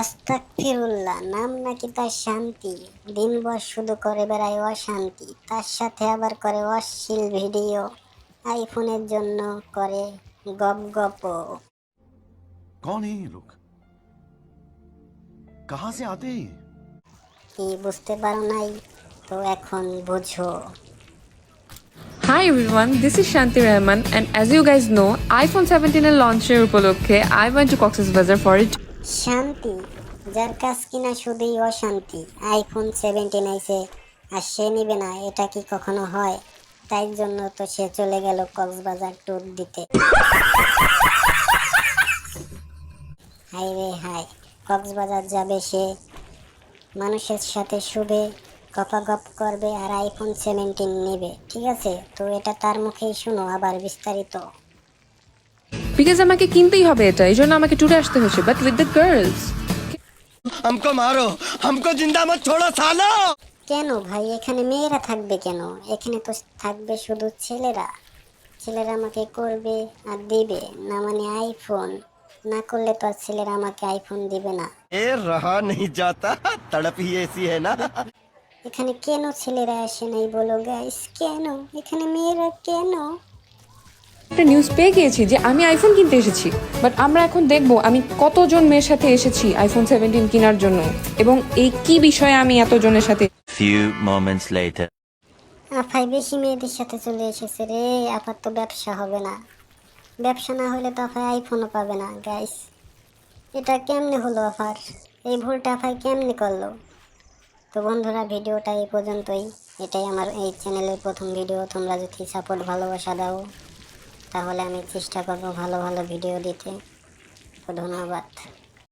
আস্তাক ফিরুল্লাহ নাম নাকি তার শান্তি দিনভর শুধু করে বেড়ায় অশান্তি তার সাথে আবার করে অশ্লীল ভিডিও আইফোনের জন্য করে গপ গপ कौन है ये लोग कहां से आते हैं ये? কি বুঝতে পারো নাই তো এখন বুঝো Hi everyone, this is Shanti Rahman and as you guys know, iPhone 17 এর লঞ্চের উপলক্ষে I went to Cox's Bazar for it. শান্তি যার কাজ কিনা শুধুই অশান্তি আইফোন সেভেন্টিন আইসে আর সে নিবে না এটা কি কখনো হয়? তাই জন্য তো সে চলে গেল কক্সবাজার ট্যুর দিতে। হাই রে হাই কক্সবাজার যাবে সে? মানুষের সাথে শুভে গপাগপ করবে আর আইফোন সেভেন্টিন নেবে ঠিক আছে তো এটা তার মুখেই শুনো আবার বিস্তারিত বিকজ আমাকে কিনতেই হবে এটা এই জন্য আমাকে ট্যুরে আসতে হচ্ছে বাট উইথ দ্য গার্লস हमको मारो हमको जिंदा मत छोड़ो सालो কেন ভাই এখানে মেয়েরা থাকবে কেন এখানে তো থাকবে শুধু ছেলেরা ছেলেরা আমাকে করবে আর দিবে না মানে আইফোন না করলে তো আর ছেলেরা আমাকে আইফোন দিবে না ए रहा नहीं जाता तड़प ही ऐसी है ना এখানে কেন ছেলেরা আসে নাই বলো গাইস কেন? এখানে মেয়েরা কেন? একটা নিউজ পেয়ে গিয়েছি যে আমি আইফোন কিনতে এসেছি বাট আমরা এখন দেখব আমি কতজন মেয়ের সাথে এসেছি আইফোন সেভেন্টিন কেনার জন্য এবং এই কি বিষয়ে আমি এতজনের সাথে Few moments later. আফাই বেশি মেয়েদের সাথে চলে এসেছে রে। আপার তো ব্যবসা হবে না। ব্যবসা না হলে তো আফাই আইফোনও পাবে না গাইস এটা কেমনে হলো আফার? এই ভুলটা আফাই কেমনে করল? তো বন্ধুরা, ভিডিওটা এই পর্যন্তই। এটাই আমার এই চ্যানেলের প্রথম ভিডিও। তোমরা যদি সাপোর্ট ভালোবাসা দাও, তাহলে আমি চেষ্টা করব ভালো ভালো ভিডিও দিতে। তো ধন্যবাদ।